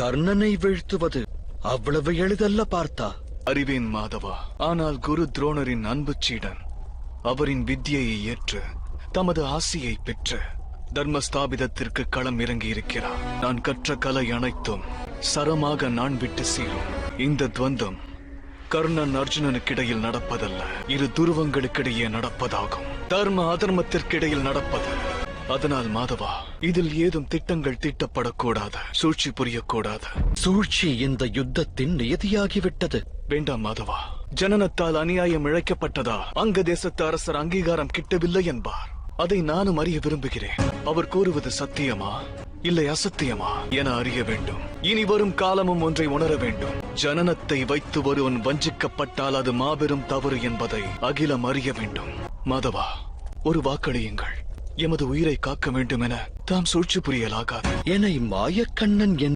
கர்ணனை வீழ்த்துவது. அவ்வளவு எளிதல்ல பார்த்தா. அறிவேன் மாதவா ஆனால் குரு துரோணரின் அன்பு சீடன். அவரின் வித்தியையை ஏற்று தமது ஆசியை பெற்று தர்மஸ்தாபிதத்திற்கு களம் இறங்கி இருக்கிறார் நான் கற்ற கலை அனைத்தும் சரமாக நான் விட்டு சீரும். இந்த துவந்தம் கர்ணன் அர்ஜுனனுக்கிடையில் நடப்பதல்ல. இரு துருவங்களுக்கிடையே நடப்பதாகும். தர்ம அதர்மத்திற்கிடையில் நடப்பது. அதனால் மாதவா இதில் ஏதும் திட்டங்கள் தீட்டப்படக்கூடாது சூழ்ச்சி புரியக்கூடாது. சூழ்ச்சி இந்த யுத்தத்தின் நியதியாகிவிட்டது. வேண்டாம் மாதவா ஜனனத்தால் அநியாயம் இழைக்கப்பட்டதா? அங்க தேசத்து அரசர் அங்கீகாரம் கிட்டவில்லை என்பார். அதை நானும் அறிய விரும்புகிறேன். அவர் கூறுவது சத்தியமா? இல்லை அசத்தியமா? என அறிய வேண்டும். இனி வரும் காலமும் ஒன்றை உணர வேண்டும். ஜனனத்தை வைத்து ஒருவன் வஞ்சிக்கப்பட்டால் அது மாபெரும் தவறு என்பதை அகிலம் அறிய வேண்டும். மாதவா ஒரு வாக்களியுங்கள். எமது உயிரை காக்க வேண்டும் என தாம் சூழ்ச்சி புரியலாகாது. என்னை மாயக்கண்ணன்